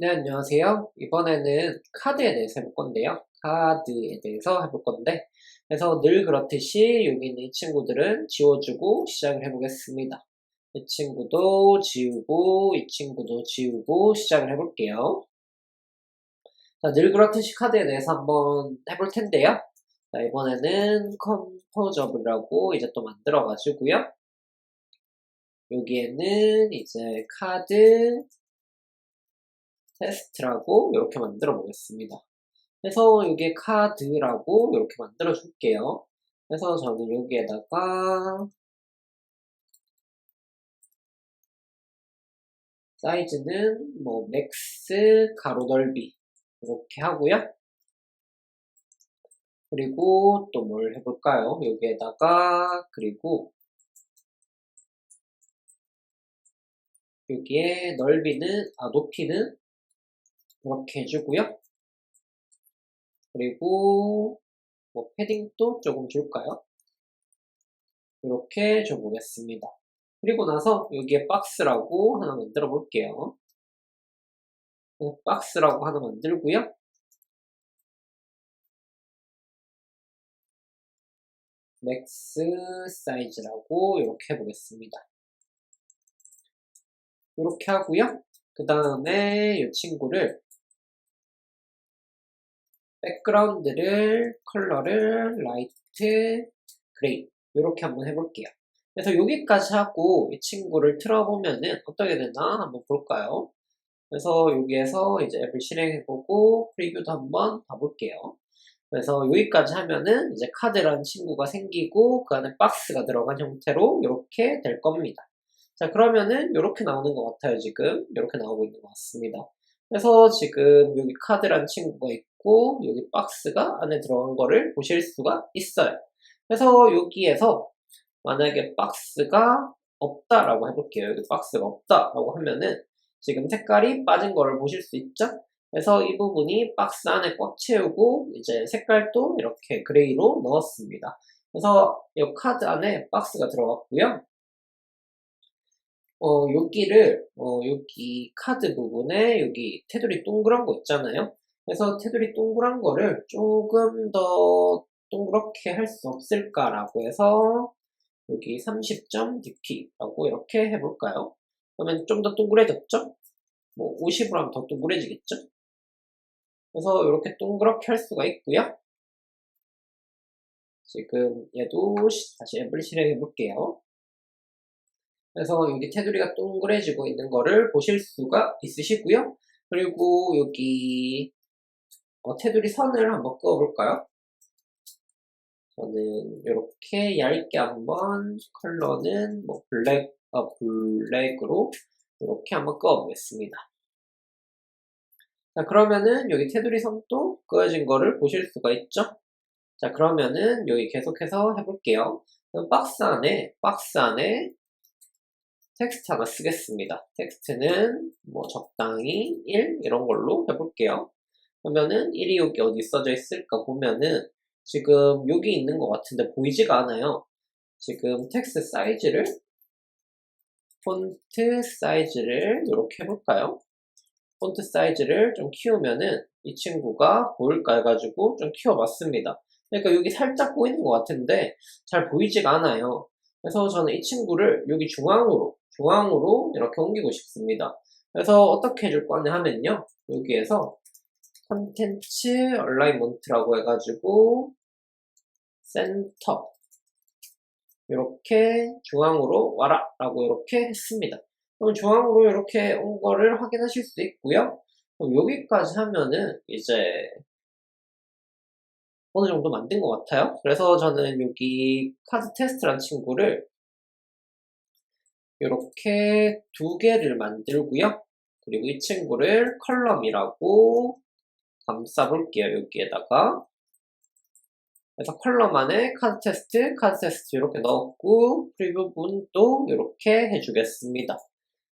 네, 안녕하세요. 이번에는 카드에 대해서 해볼 건데요. 카드에 대해서 해볼 건데, 그래서 늘 그렇듯이 여기 있는 이 친구들은 지워주고 시작을 해보겠습니다. 이 친구도 지우고, 이 친구도 지우고 시작을 해볼게요. 자, 늘 그렇듯이 카드에 대해서 한번 해볼 텐데요. 자, 이번에는 컴포저블이라고 이제 또 만들어가지고요. 여기에는 이제 카드, 테스트라고 이렇게 만들어 보겠습니다. 그래서 여기에 카드라고 이렇게 만들어 줄게요. 그래서 저는 여기에다가 사이즈는 뭐 맥스 가로 넓이 이렇게 하고요. 그리고 또 뭘 해볼까요? 여기에다가 그리고 여기에 넓이는 아 높이는 이렇게 해주고요. 그리고 뭐 패딩도 조금 줄까요? 이렇게 줘보겠습니다. 그리고 나서 여기에 박스라고 하나 만들어 볼게요. 박스라고 하나 만들고요. 맥스 사이즈라고 이렇게 해보겠습니다. 이렇게 하고요. 그 다음에 이 친구를 백그라운드를 컬러를 라이트 그레이 이렇게 한번 해볼게요. 그래서 여기까지 하고 이 친구를 틀어보면은 어떻게 되나 한번 볼까요? 그래서 여기에서 이제 앱을 실행해보고 프리뷰도 한번 봐볼게요. 그래서 여기까지 하면은 이제 카드라는 친구가 생기고 그 안에 박스가 들어간 형태로 이렇게 될 겁니다. 자 그러면은 이렇게 나오는 것 같아요 지금 이렇게 나오고 있는 것 같습니다 그래서 지금 여기 카드란 친구가 있고 여기 박스가 안에 들어간 거를 보실 수가 있어요. 그래서 여기에서 만약에 박스가 없다라고 해볼게요. 여기 박스가 없다라고 하면은 지금 색깔이 빠진 거를 보실 수 있죠? 그래서 이 부분이 박스 안에 꽉 채우고 이제 색깔도 이렇게 그레이로 넣었습니다. 그래서 이 카드 안에 박스가 들어갔고요. 어, 여기를, 어, 여기 카드 부분에 여기 테두리 동그란 거 있잖아요. 그래서 테두리 동그란 거를 조금 더 동그랗게 할 수 없을까라고 해서 여기 30점 dp라고 이렇게 해볼까요? 그러면 좀 더 동그래졌죠? 뭐 50으로 하면 더 동그래지겠죠? 그래서 이렇게 동그랗게 할 수가 있고요. 지금 얘도 다시 앱을 실행해 볼게요. 그래서 여기 테두리가 동그래지고 있는 거를 보실 수가 있으시고요. 그리고 여기 어, 테두리 선을 한번 그어볼까요? 저는 이렇게 얇게 한번 컬러는 뭐 블랙, 어, 블랙으로 이렇게 한번 그어보겠습니다. 자 그러면은 여기 테두리 선도 그어진 거를 보실 수가 있죠? 자 그러면은 여기 계속해서 해볼게요. 박스 안에 박스 안에 텍스트 하나 쓰겠습니다. 텍스트는 뭐 적당히 1 이런 걸로 해볼게요. 그러면은 1이 여기 어디 써져 있을까 보면은 지금 여기 있는 것 같은데 보이지가 않아요. 지금 텍스트 사이즈를 폰트 사이즈를 이렇게 해볼까요? 폰트 사이즈를 좀 키우면은 이 친구가 보일까 해가지고 좀 키워봤습니다. 그러니까 여기 살짝 보이는 것 같은데 잘 보이지가 않아요. 그래서 저는 이 친구를 여기 중앙으로 중앙으로 이렇게 옮기고 싶습니다. 그래서 어떻게 해줄 거냐 하면요. 여기에서 컨텐츠 얼라이먼트라고 해가지고 센터 이렇게 중앙으로 와라 라고 이렇게 했습니다. 그럼 중앙으로 이렇게 온 거를 확인하실 수 있고요. 그럼 여기까지 하면은 이제 어느 정도 만든 것 같아요. 그래서 저는 여기 카드 테스트란 친구를 이렇게 두 개를 만들고요. 그리고 이 친구를 컬럼이라고 감싸 볼게요. 여기에다가 그래서 컬럼 안에 카드 테스트, 카드 테스트 이렇게 넣었고 프리뷰 분도 이렇게 해주겠습니다.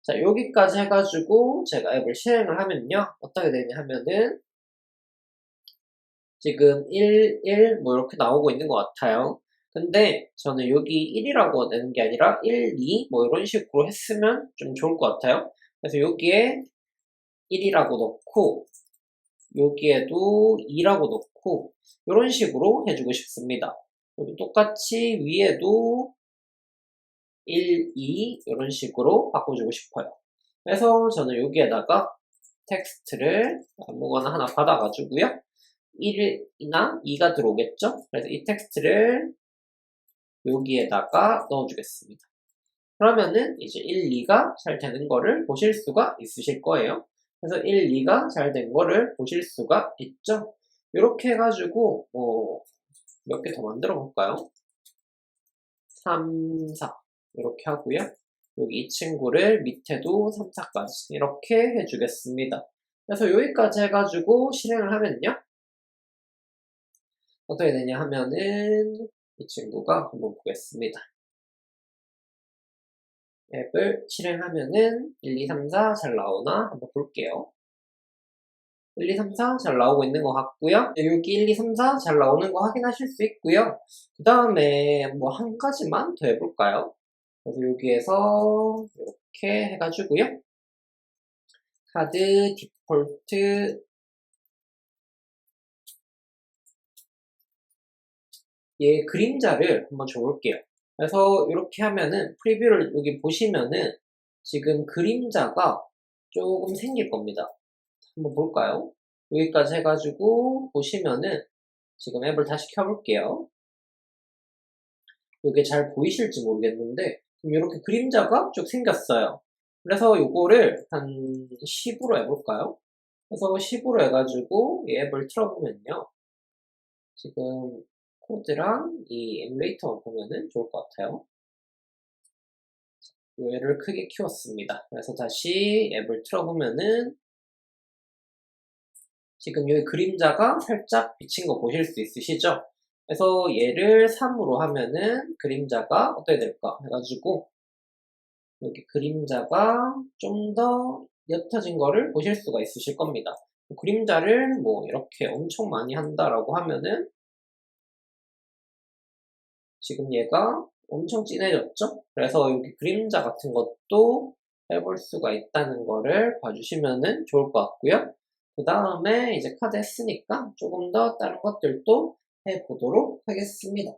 자 여기까지 해가지고 제가 앱을 실행을 하면요. 어떻게 되냐 하면은 지금 1, 1, 뭐 이렇게 나오고 있는 것 같아요. 근데 저는 여기 1이라고 내는 게 아니라 1, 2, 뭐 이런 식으로 했으면 좀 좋을 것 같아요. 그래서 여기에 1이라고 넣고 여기에도 2라고 넣고 이런 식으로 해주고 싶습니다. 똑같이 위에도 1, 2 이런 식으로 바꿔주고 싶어요. 그래서 저는 여기에다가 텍스트를 아무거나 하나 받아가지고요. 1이나 2가 들어오겠죠? 그래서 이 텍스트를 여기에다가 넣어주겠습니다. 그러면은 이제 1, 2가 잘 되는 거를 보실 수가 있으실 거예요. 그래서 1, 2가 잘 된 거를 보실 수가 있죠. 이렇게 해가지고 뭐몇개 더 만들어 볼까요? 3, 4 이렇게 하고요. 여기 이 친구를 밑에도 3, 4까지 이렇게 해주겠습니다. 그래서 여기까지 해가지고 실행을 하면요. 어떻게 되냐 하면은 이 친구가 한번 보겠습니다. 앱을 실행하면은 1, 2, 3, 4 잘 나오나 한번 볼게요. 1, 2, 3, 4 잘 나오고 있는 것 같고요. 여기 1, 2, 3, 4 잘 나오는 거 확인하실 수 있고요. 그 다음에 뭐 한 가지만 더 해볼까요? 그래서 여기에서 이렇게 해가지고요. 카드 디폴트 얘 그림자를 한번 줘볼게요. 그래서 이렇게 하면은 프리뷰를 여기 보시면은 지금 그림자가 조금 생길 겁니다. 한번 볼까요? 여기까지 해가지고 보시면은 지금 앱을 다시 켜볼게요. 이게 잘 보이실지 모르겠는데 이렇게 그림자가 쭉 생겼어요. 그래서 이거를 한 10으로 해볼까요? 그래서 10으로 해가지고 이 앱을 틀어보면요. 지금 코드랑 이 에뮬레이터 보면은 좋을 것 같아요. 얘를 크게 키웠습니다. 그래서 다시 앱을 틀어보면은 지금 여기 그림자가 살짝 비친 거 보실 수 있으시죠? 그래서 얘를 3으로 하면은 그림자가 어떻게 될까 해가지고 여기 그림자가 좀 더 옅어진 거를 보실 수가 있으실 겁니다. 그림자를 뭐 이렇게 엄청 많이 한다라고 하면은 지금 얘가 엄청 진해졌죠? 그래서 여기 그림자 같은 것도 해볼 수가 있다는 거를 봐주시면 좋을 것 같고요. 그 다음에 이제 카드 했으니까 조금 더 다른 것들도 해보도록 하겠습니다.